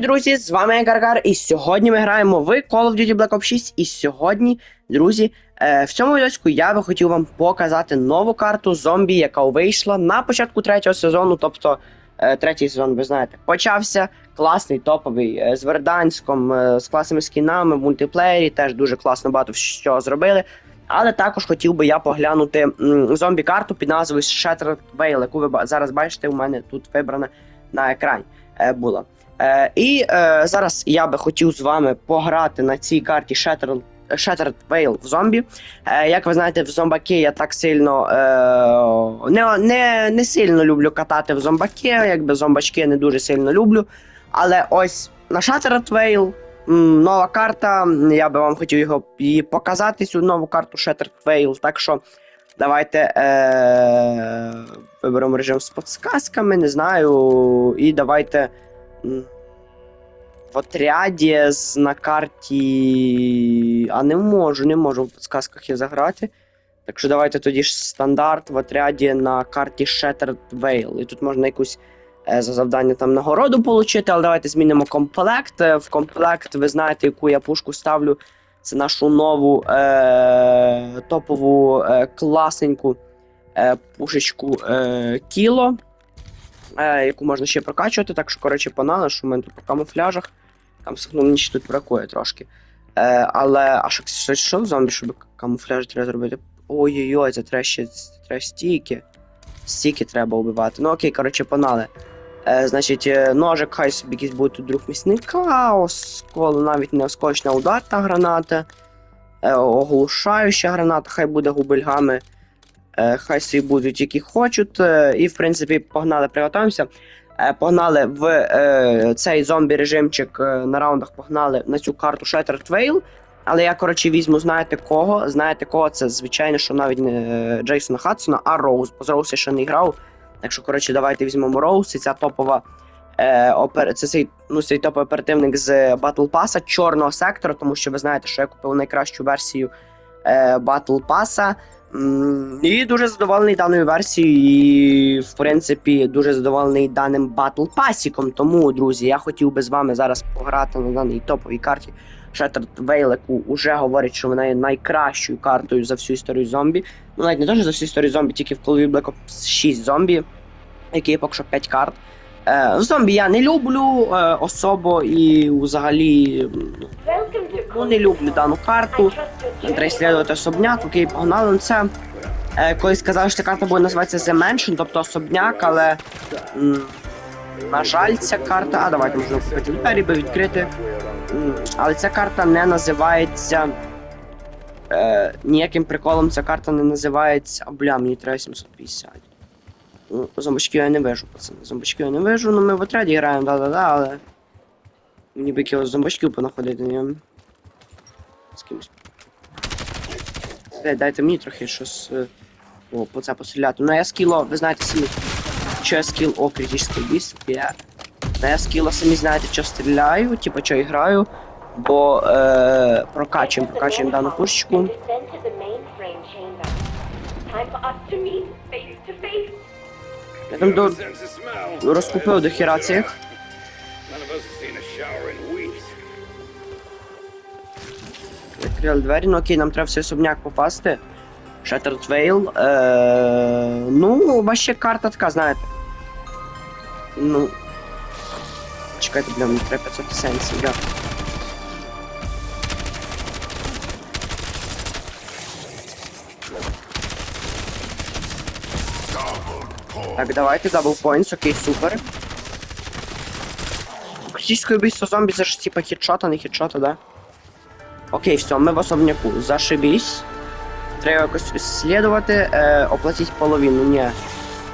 Друзі, з вами я Гаргар, і сьогодні ми граємо в Call of Duty Black Ops 6. І сьогодні, друзі, е, в цьому відео я би хотів вам показати нову карту зомбі, яка вийшла на початку третього сезону. Тобто, е, третій сезон, ви знаєте, почався. Класний, топовий, е, з Верданськом, з класними скінами, в мультиплеєрі, теж дуже класно багато що зробили. Але також хотів би я поглянути зомбі-карту під назвою Shattered Veil, яку ви зараз бачите, у мене тут вибрана на екрані е, була. Е, і е, зараз я би хотів з вами пограти на цій карті Shattered, Shattered Veil в зомбі. Як ви знаєте, в зомбаки я так сильно не, не, не сильно люблю катати в зомбаки, якби зомбачки не дуже сильно люблю. Але ось на Shattered Veil нова карта. Я би вам хотів його її показати, цю нову карту Shattered Veil. Так що давайте е, виберемо режим з подсказками, не знаю. І давайте. В отряді на карті. А не можу, не можу в підсказках я заграти. Так що давайте тоді ж стандарт в отряді на карті Shattered Veil. І тут можна якусь е, за завдання там нагороду отримати, але давайте змінимо комплект. Е, В комплект ви знаєте, яку я пушку ставлю. Це нашу нову е- топову е- класненьку е- пушечку е- кіло е, яку можна ще прокачувати, так що, коротше, панали, що мене тут по камуфляжах. Там ну, мені ще тут бракує трошки. Е, але, а що, що, в зомбі, щоб камуфляж треба зробити? Ой-ой-ой, це треба ще треба стійки. Стійки треба вбивати. Ну окей, коротше, панали. Е, значить, е, ножик, хай собі якийсь буде тут друг місника, осколу навіть не оскочна ударна граната, е, оглушаюча граната, хай буде губельгами. Е, хай собі будуть, які хочуть. І, в принципі, погнали, приготуємося. Погнали в е, цей зомбі-режимчик на раундах, погнали на цю карту Shattered Veil. Але я, коротше, візьму, знаєте кого? Знаєте кого? Це, звичайно, що навіть не Джейсона Хадсона, а Роуз. Бо Роуз я ще не грав. Так що, коротше, давайте візьмемо Роуз. І ця топова. Е, опер... Це цей, ну, цей топовий оперативник з Battle Pass чорного сектора, тому що ви знаєте, що я купив найкращу версію е, Battle Pass. І дуже задоволений даною версією, і в принципі дуже задоволений даним батл пасіком. Тому, друзі, я хотів би з вами зараз пограти на даній топовій карті Veil, яку вже говорять, що вона є найкращою картою за всю історію зомбі. Ну, навіть не теж за всю історію зомбі, тільки в Call of Black Ops 6 зомбі, які є поки що 5 карт. Е, зомбі я не люблю е, особо і взагалі ну, не люблю дану карту. Треба слідувати особняк, окей, погнали на це. Е, колись сказали, що ця карта буде називатися The Mansion, тобто особняк, але. м, на жаль, ця карта. А, давайте можна купити двері, би відкрити. Але ця карта не називається. Е, ніяким приколом ця карта не називається. А, бля, мені треба 750. Ну, я не вижу, пацани. Зомбачків я не вижу, ну ми в отряді граємо, да-да-да, але. Мені би якихось зомбачків понаходити, ні. З кимось Блядь, дайте мені трохи щось е, о, по це постріляти. Ну я скіло, ви знаєте самі, що я скіл, о, критичний біс, я. Ну я скіло самі знаєте, що стріляю, типу, що граю, бо е, прокачуємо, прокачуємо дану пушечку. Я там до, розкупив до хіра цих. Відкрили двері, ну окей, нам треба в цей особняк попасти. Shattered Veil. Е, ну, ваша карта така, знаєте. Ну. Чекайте, бля, мені треба 500 есенцій, я. Так, давайте, points, окей, супер. Критическое убийство зомби, ж типа хедшота, не хедшота, да? Окей, все, ми в особняку. Зашибісь. Треба якось слідувати, е, оплатити половину. Ні.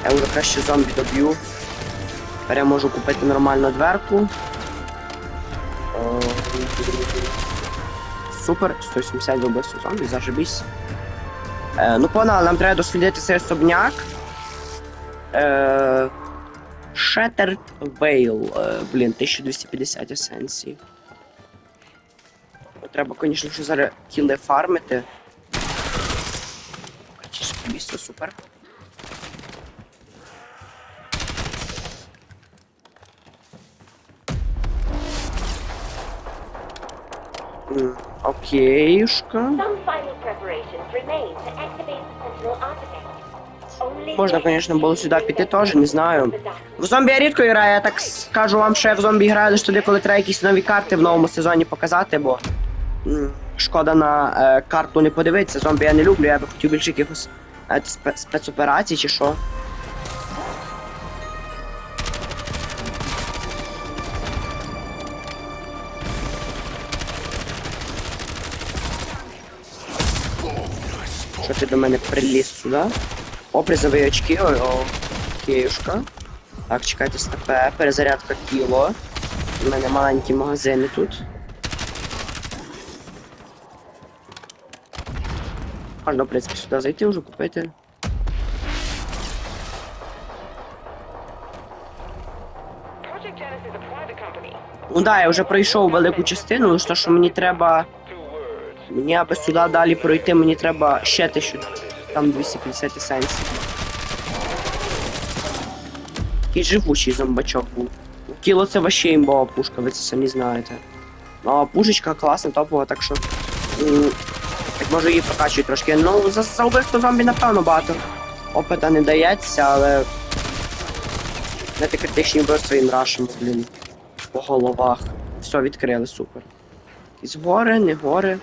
Я вже краще зомбі доб'ю. Тепер я можу купити нормальну дверку. Супер, 170 до вбивства зомбі, зашибісь. Е, ну погнали, нам треба дослідити цей особняк. Е, Shattered Veil. Е, блін, 1250 есенцій. Треба, звісно, зараз кіли фармити. Критичне місто, супер. Можна, then звісно, було сюди піти теж, не знаю. В зомбі я рідко граю, я так скажу вам, що я в зомбі граю лише тоді, коли треба якісь нові карти в новому сезоні показати, бо шкода на е, карту не подивитися. Зомбі я не люблю, я би хотів більше якихось е, спецоперацій чи що. Що ти до мене приліз сюди? О, призові очки, ой, о, киюшка. Так, чекайте стопе, перезарядка кіло. У мене маленькі магазини тут. Можна, в принципі, сюди зайти вже купити. Ну да, я вже пройшов велику частину, лише що мені треба. Мені аби сюди далі пройти, мені треба ще тисячу. Там 250 есенцій. Який живучий зомбачок був. Кіло це вообще імбова пушка, ви це самі знаєте. Ну, а пушечка класна, топова, так що. Так можу її прокачувати трошки. Ну, за, за вбивство зомбі, напевно, багато. Опита не дається, але. Ти критичні вбивства їм рашимо, блін. По головах. Все, відкрили, супер. Якісь гори, не гори.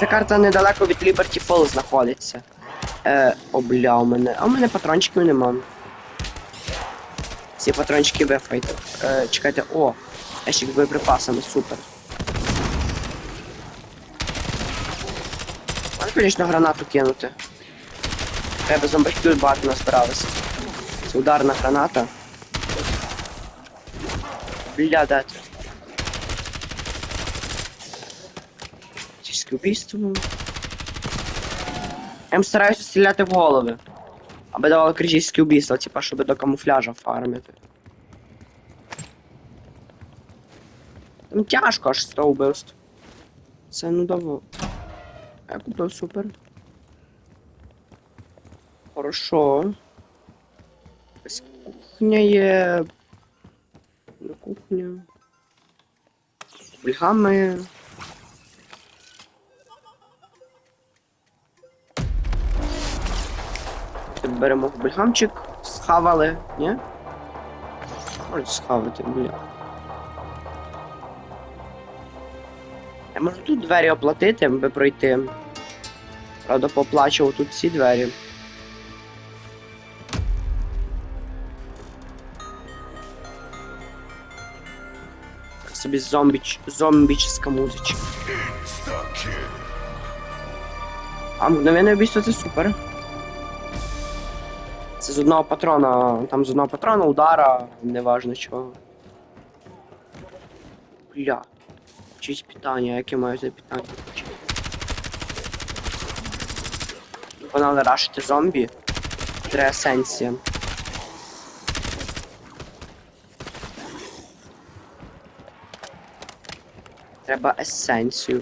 Ця карта недалеко від Liberty Falls знаходиться. Е, о, бля, у мене. А у мене патрончиків нема. Ці патрончики вифайте. Е, чекайте, о, ящик з боєприпасами, супер. Можна, звісно, гранату кинути. Треба зомбачків багато назбиралися. Це ударна граната. Бля, да. Це. Убийство. Я їм стараюся стріляти в голови. Аби давали кричиське убийство, типа, щоб до камуфляжа фармити. Там тяжко аж 100 убивств. Це ну давно. Я купив супер. Хорошо. Ось кухня є. На кухню. Бульгами. Беремо бульгамчик, схавали, ні? Можуть схавати, бля. Я можу тут двері оплатити, аби пройти. Правда, поплачував тут ці двері. Так собі зомбіч, зомбічська музичка. А мгновенне вбійство це супер. З одного патрона, там з одного патрона, удара, неважно чого. Бля. Чись питання, яке маю за питання? Погнали рашити зомбі. Треба. Треба есенцію.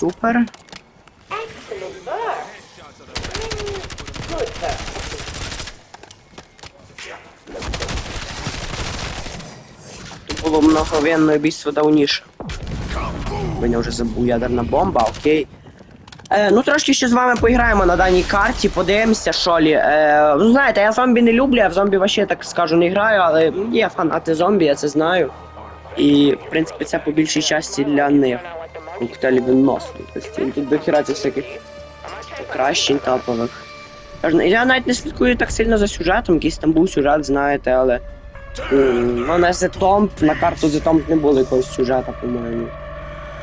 Супер. Тут було многовенне убийство давніше. Мене вже забув ядерна бомба, окей. Е, ну трошки ще з вами поіграємо на даній карті, подивимося, що лі. Е, ну знаєте, я зомбі не люблю, я в зомбі вообще так скажу не граю, але є фанати зомбі, я це знаю. І, в принципі, це по більшій часті для них. Коктейлі відносно. Тобто тут до хіра цих всяких покращень топових. Я навіть не слідкую так сильно за сюжетом, якийсь там був сюжет, знаєте, але. м, Ну, на Ztomp, на карту Ztomp не було якогось сюжета, по-моєму.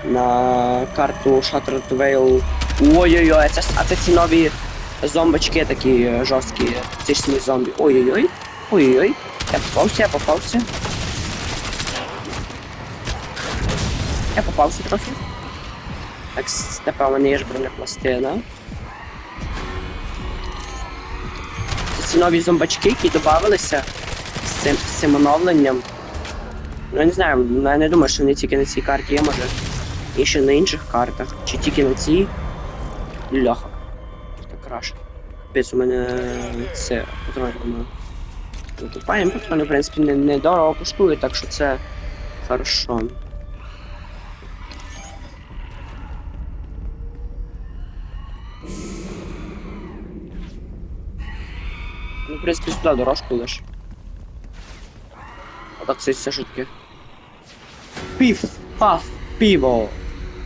На карту Shattered Veil. Ой-ой-ой, це, а це ці нові зомбочки такі е, жорсткі, тисні зомбі. Ой-ой-ой. Ой-ой-ой. Я попався, я попався. Я попався трохи. Так, с- тепер у мене є ж бронепластина. Ці нові зомбачки, які додавалися з цим, з цим оновленням. Ну, я не знаю, ну, я не думаю, що вони тільки на цій карті є, може. І ще на інших картах. Чи тільки на цій. Ляха. Так краще. Капець, у мене це патрони немає. То патрони, в принципі, не, не коштують, так що це хорошо. В сюди дорожку лиш. Отак це шутки. Піф, паф, піво.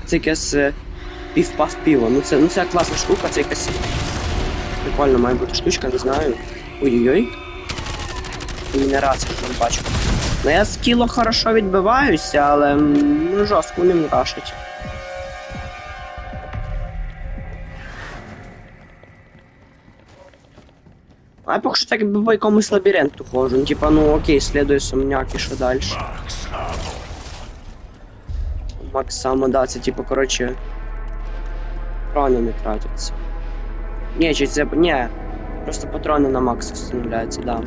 Це якесь е, пів-паф піво. Ну це, ну це класна штука, це якась прикольна має бути штучка, не знаю. Ой-ой-ой. Генерація там бачу. Ну я з кіло хорошо відбиваюся, але ну, жорстко не мрашить. А я поки що так якби по якомусь лабіринту ходжу. Ну, типа, ну окей, слідує сумняк і що далі. Макс само, да, це типу, коротше. Патрони не тратяться. Ні, чи це. Ні. Просто патрони на макс встановляються, да.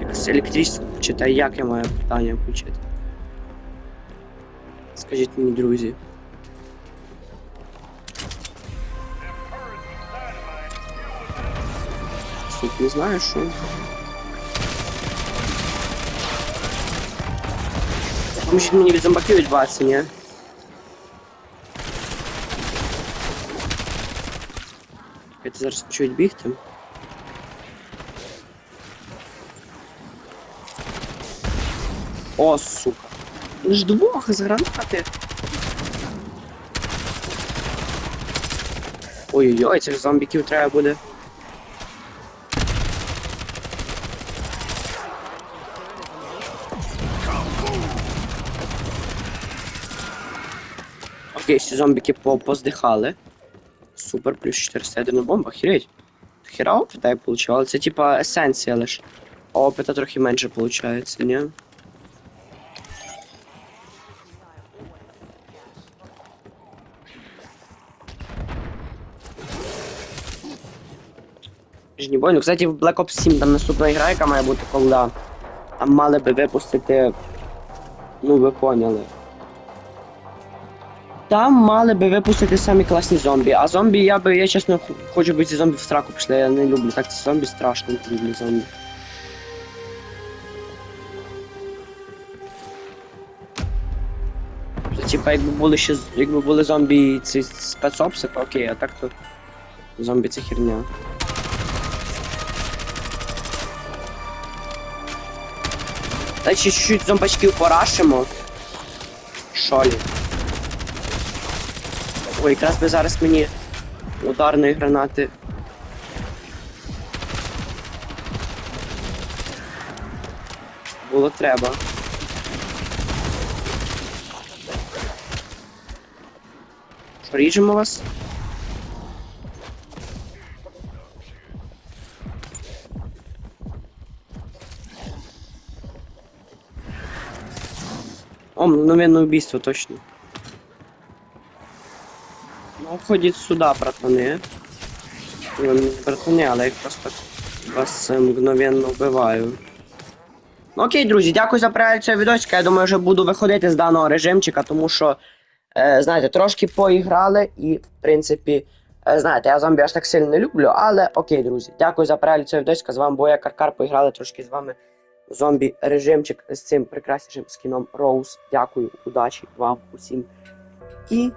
Якось електричество почитає, як я маю питання включити. Скажіть мені, друзі. не знаю, що. Поможіть мені від зомбаків відбуватися, ні? Чекайте, зараз почують бігти. О, сука. Ж двох з гранати. Ой-ой-ой, цих зомбіків треба буде. Окей, всі зомбіки по поздихали. Супер, плюс 401 бомба, хіреть. Хіра опита я получив, але це типа есенція лиш. А опита трохи менше получається, ні? Жнібой, ну, кстати, в Black Ops 7 там наступна гра, яка має бути колда. Там мали би випустити. Ну, ви поняли. Там мали би випустити самі класні зомбі. А зомбі я би, я чесно хочу би ці зомбі в страку пішли, я не люблю. Так ці зомбі страшно не люблю зомбі. Типа, якби були ще якби були зомбі ці спецопси, то окей, а так то зомбі це херня. Та чуть-чуть зомбачків порашимо. Шолі. Ой, якраз би зараз мені ударної гранати. Було треба. Що, вас? О, мгновенное убийство, точно. Ходіть сюди, братани. Ви братани, але я просто вас е, мгновенно вбиваю. Ну окей, друзі, дякую за перегляд цього відосика. Я думаю, вже буду виходити з даного режимчика, тому що, е, знаєте, трошки поіграли і, в принципі, е, знаєте, я зомбі аж так сильно не люблю, але окей, друзі. Дякую за перегляд цього відосика. З вами був я Каркар, поіграли трошки з вами зомбі режимчик з цим прекраснішим скіном Роуз. Дякую, удачі вам усім. І